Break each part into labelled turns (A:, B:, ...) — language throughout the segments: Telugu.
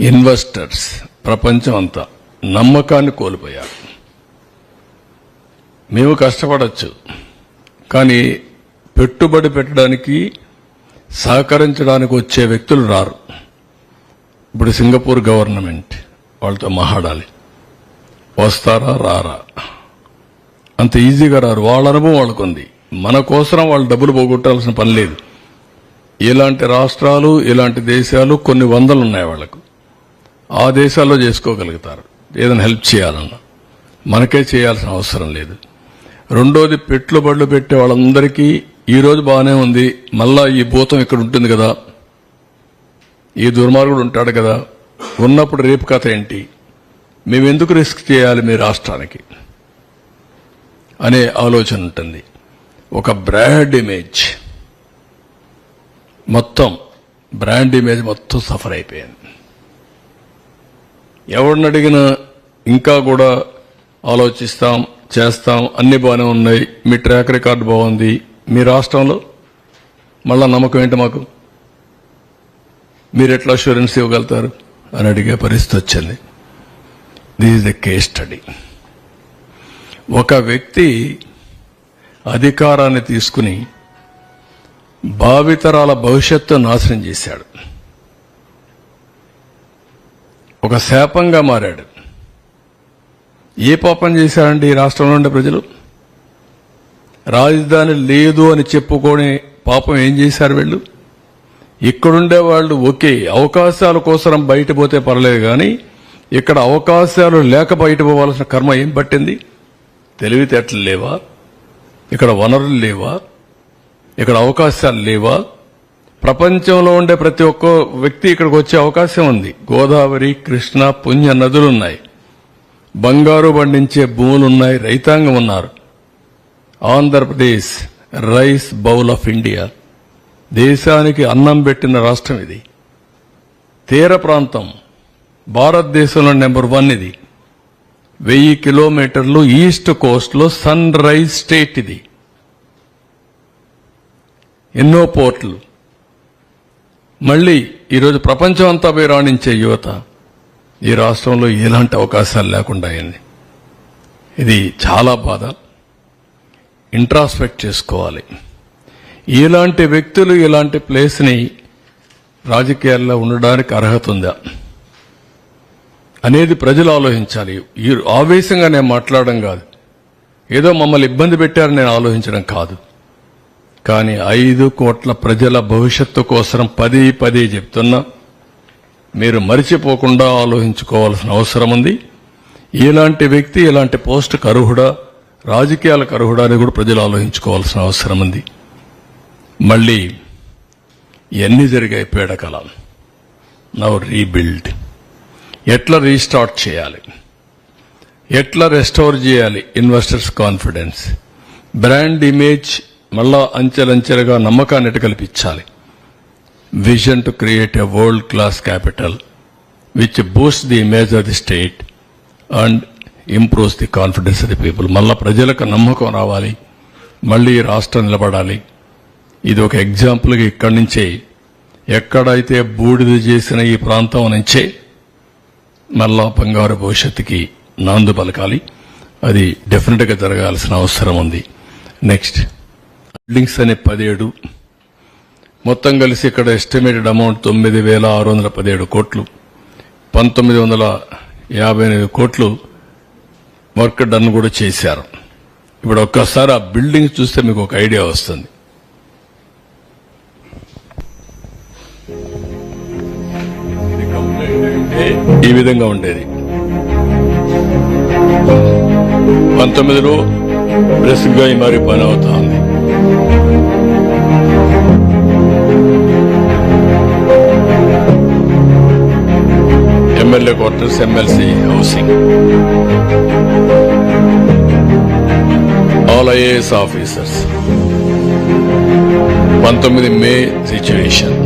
A: ఇన్వెస్టర్స్ ప్రపంచం అంతా నమ్మకాన్ని కోల్పోయారు. మేము కష్టపడచ్చు కానీ పెట్టుబడి పెట్టడానికి సహకరించడానికి వచ్చే వ్యక్తులు రారు. ఇప్పుడు సింగపూర్ గవర్నమెంట్ వాళ్ళతో మహాడాలి వస్తారా రారా? అంత ఈజీగా రారు. వాళ్ళ అనుభవం వాళ్ళకుంది. మన కోసం వాళ్ళు డబ్బులు పోగొట్టాల్సిన పని లేదు. ఇలాంటి రాష్ట్రాలు ఇలాంటి దేశాలు కొన్ని వందలు ఉన్నాయి వాళ్ళకు ఆ దేశాల్లో చేసుకోగలుగుతారు. ఏదైనా హెల్ప్ చేయాలన్నా. మనకే చేయాల్సిన అవసరం లేదు. రెండోది పెట్టుబడులు పెట్టే వాళ్ళందరికీ ఈరోజు బాగానే ఉంది. మళ్ళా ఈ భూతం ఇక్కడ ఉంటుంది కదా. ఈ దుర్మార్గుడు ఉంటాడు కదా. ఉన్నప్పుడు రేపు కథ ఏంటి? మేము ఎందుకు రిస్క్ చేయాలి మీ రాష్ట్రానికి? అనే ఆలోచన ఉంటుంది. ఒక బ్రాండ్ ఇమేజ్. మొత్తం బ్రాండ్ ఇమేజ్ మొత్తం సఫర్ అయిపోయింది. ఎవరిని అడిగినా ఇంకా కూడా ఆలోచిస్తాం చేస్తాం అన్ని బాగానే ఉన్నాయి. మీ ట్రాక్ రికార్డు బాగుంది. మీ రాష్ట్రంలో మళ్ళా నమ్మకం ఏంటి మాకు? మీరు ఎట్లా అష్యూరెన్స్ ఇవ్వగలుగుతారు? అని అడిగే పరిస్థితి వచ్చింది. This is the case study ఒక వ్యక్తి అధికారాన్ని తీసుకుని భావితరాల భవిష్యత్తు నాశనం చేశాడు. ఒక శాపంగా మారాడు. ఏ పాపం చేశారండి ఈ రాష్ట్రంలో ఉండే ప్రజలు? రాజధాని లేదు అని చెప్పుకొని పాపం ఏం చేశారు వీళ్ళు? ఇక్కడుండే వాళ్ళు ఓకే అవకాశాల కోసం బయట పోతే పర్లేదు కానీ ఇక్కడ అవకాశాలు లేక బయట పోవాల్సిన కర్మ ఏం పట్టింది? తెలివితేటలు లేవా? ఇక్కడ వనరులు లేవా? ఇక్కడ అవకాశాలు లేవా? ప్రపంచంలో ఉండే ప్రతి ఒక్క వ్యక్తి ఇక్కడికి వచ్చే అవకాశం ఉంది. గోదావరి కృష్ణ పుణ్య నదులున్నాయి. బంగారు పండించే భూములున్నాయి. రైతాంగం ఉన్నారు. Andhra Pradesh rice bowl of India దేశానికి అన్నం పెట్టిన రాష్ట్రం ఇది. తీర ప్రాంతం భారతదేశంలో నెంబర్ వన్ ఇది. వెయ్యి కిలోమీటర్లు ఈస్ట్ కోస్ట్లో సన్ రైజ్ స్టేట్ ఇది. ఎన్నో పోర్ట్లు. మళ్ళీ ఈరోజు ప్రపంచం అంతా పోయి రాణించే యువత ఈ రాష్ట్రంలో ఎలాంటి అవకాశాలు లేకుండా అయింది. ఇది చాలా బాధ. ఇంట్రాస్పెక్ట్ చేసుకోవాలి. ఇలాంటి వ్యక్తులు ఇలాంటి ప్లేస్ని రాజకీయాల్లో ఉండడానికి అర్హత ఉందా? అనేది ప్రజలు ఆలోచించాలి. ఈ ఆవేశంగా నేను మాట్లాడడం కాదు. ఏదో మమ్మల్ని ఇబ్బంది పెట్టారని నేను ఆలోచించడం కాదు. కానీ ఐదు కోట్ల ప్రజల భవిష్యత్తు కోసం పది పది చెప్తున్నా మీరు మరిచిపోకుండా ఆలోచించుకోవాల్సిన అవసరం ఉంది. ఇలాంటి వ్యక్తి ఇలాంటి పోస్ట్ కరుహుడా రాజకీయాల కరుహుడా అని కూడా ప్రజలు ఆలోచించుకోవాల్సిన అవసరం ఉంది. మళ్ళీ ఎన్ని జరిగాయి పీడకలం నవ్ రీబిల్డ్. ఎట్లా రీస్టార్ట్ చేయాలి? ఎట్లా రెస్టోర్ చేయాలి? Investors confidence. బ్రాండ్ ఇమేజ్ మళ్ళా అంచెలంచెలుగా నమ్మకాన్ని కల్పించాలి? Vision to create a world class capital which boost the image of the state and improves the confidence of the people మళ్ళా ప్రజలకు నమ్మకం రావాలి మళ్ళీ రాష్ట్రం నిలబడాలి. ఇది ఒక ఎగ్జాంపుల్గా ఇక్కడి నుంచే ఎక్కడైతే బూడిద చేసిన ఈ ప్రాంతం నుంచే మళ్ళా బంగారు భవిష్యత్తుకి నాందు పలకాలి. అది డెఫినెట్గా జరగాల్సిన అవసరం ఉంది. నెక్స్ట్ బిల్డింగ్స్ అనే పదిహేడు. మొత్తం కలిసి ఇక్కడ ఎస్టిమేటెడ్ అమౌంట్ తొమ్మిది వేల ఆరు వందల పదిహేడు కోట్లు. పంతొమ్మిది వందల యాభై ఎనిమిది కోట్లు వర్క్ డన్ కూడా చేశారు. ఇప్పుడు ఒక్కసారి ఆ బిల్డింగ్ చూస్తే మీకు ఒక ఐడియా వస్తుంది. ఈ విధంగా ఉండేది. పంతొమ్మిదిలో బ్రెస్క్ ఈ మరి పని అవుతా. MLA quarters MLC housing. All IAS officers పంతొమ్మిది మే సిచ్యువేషన్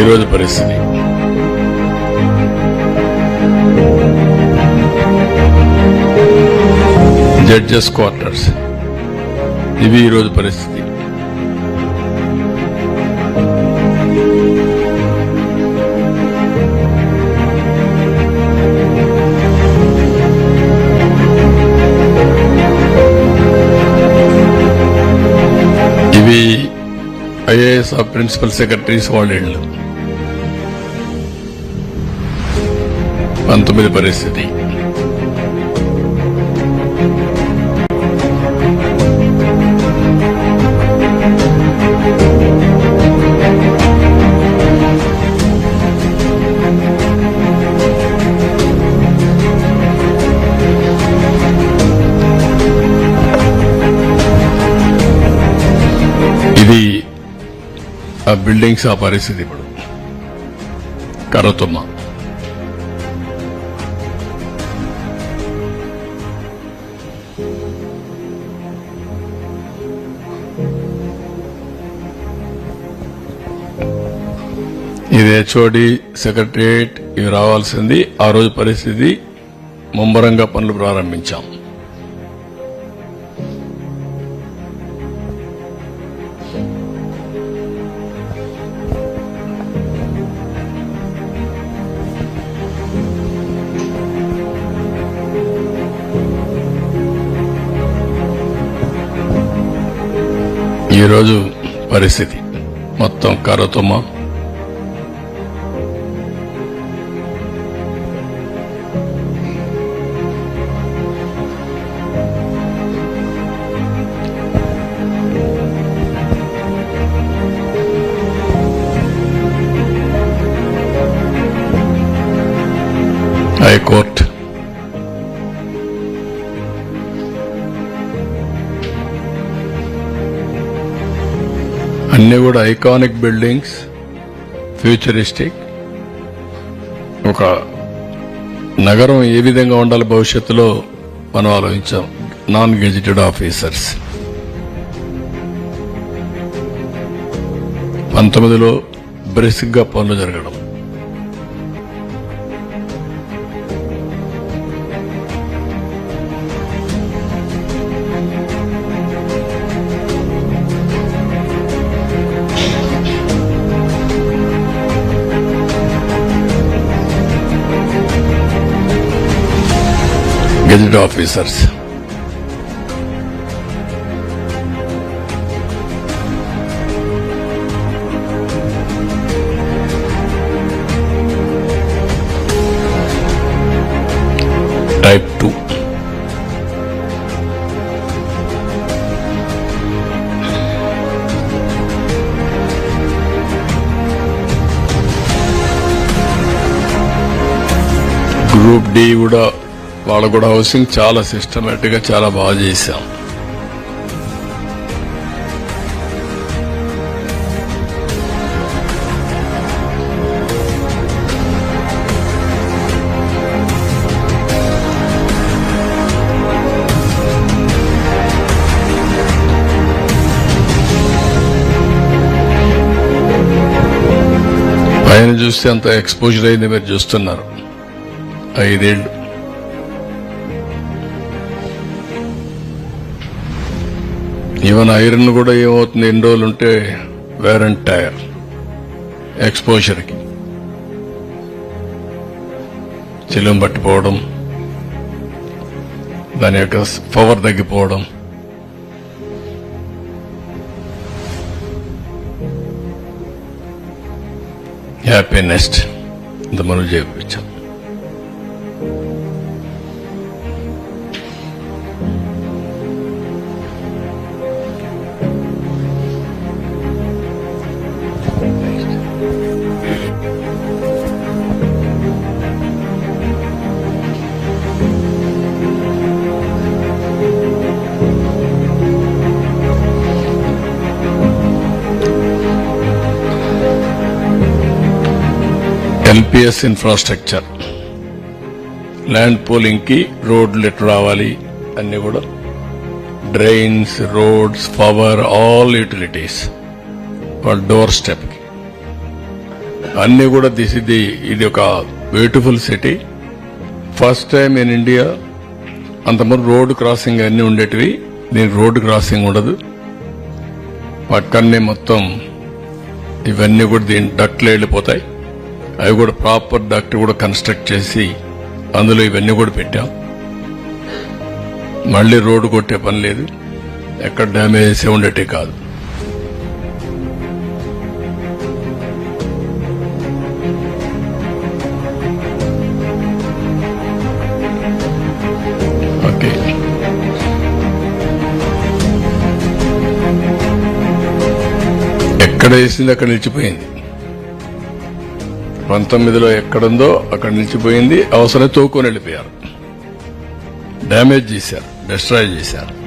A: ఈరోజు పరిస్థితి. జడ్జెస్ క్వార్టర్స్ ఇవి ఈరోజు పరిస్థితి. ఇవి ఐఏఎస్ ఆఫ్ ప్రిన్సిపల్ సెక్రటరీస్ వాళ్ళ ఇళ్ళు. పంతొమ్మిది పరిస్థితి. ఆ బిల్డింగ్స్ ఆ పరిస్థితి ఇప్పుడు. కరతుమ్మ ఇది హెచ్ఓడి సెక్రటరియట్ ఇవి రావాల్సింది. ఆ రోజు పరిస్థితి ముమ్మరంగా పనులు ప్రారంభించాం. ఈరోజు పరిస్థితి. మొత్తం కరతుమ్మ హైకోర్టు అన్ని కూడా ఐకానిక్ బిల్డింగ్స్ ఫ్యూచరిస్టిక్ ఒక నగరం ఏ విధంగా ఉండాలి భవిష్యత్తులో మనం ఆలోచించాం. నాన్ గెజిటెడ్ ఆఫీసర్స్ పంతొమ్మిదిలో బ్రిస్క్గా పనులు జరగడం. officers. Type 2 Group D would have వాళ్ళ కూడా హౌసింగ్ చాలా సిస్టమేటిక్గా చాలా బాగా చేశాం. పైన చూస్తే అంత ఎక్స్పోజర్ అయింది మీరు చూస్తున్నారు. ఐదేళ్ళు. ఈవెన్ ఐరన్ కూడా ఏమవుతుంది? ఎన్ని రోజులు ఉంటే వేర్ అండ్ టైర్ ఎక్స్పోజర్కి చిలుం పట్టిపోవడం దాని యొక్క పవర్ తగ్గిపోవడం. హ్యాపీనెస్ట్ ఇంత మనం చేపించాం ఎల్పిఎస్ ఇన్ఫ్రాస్ట్రక్చర్ ల్యాండ్ పోలింగ్కి రోడ్లు ఎటు రావాలి అన్నీ కూడా. Drains roads power all utilities వాళ్ళ డోర్ స్టెప్ అన్నీ కూడా దిస్ ఇది ఇది ఒక beautiful city first time in India అంతమంది రోడ్డు క్రాసింగ్ అన్నీ ఉండేటివి దీనికి రోడ్డు క్రాసింగ్ ఉండదు. పక్కనే మొత్తం ఇవన్నీ కూడా దీని డక్ట్లు వెళ్ళిపోతాయి. అవి కూడా ప్రాపర్ డాక్టర్ కూడా కన్స్ట్రక్ట్ చేసి అందులో ఇవన్నీ కూడా పెట్టాం. మళ్ళీ రోడ్డు కొట్టే పని లేదు. ఎక్కడ డ్యామేజ్ ఉండేటే కాదు. ఓకే. ఎక్కడ వేసింది అక్కడ నిలిచిపోయింది. పంతొమ్మిదిలో ఎక్కడుందో అక్కడ నిలిచిపోయింది అవసరం తోకొని వెళ్ళిపోయారు. డ్యామేజ్ చేశారు. డిస్ట్రాయ్ చేశారు.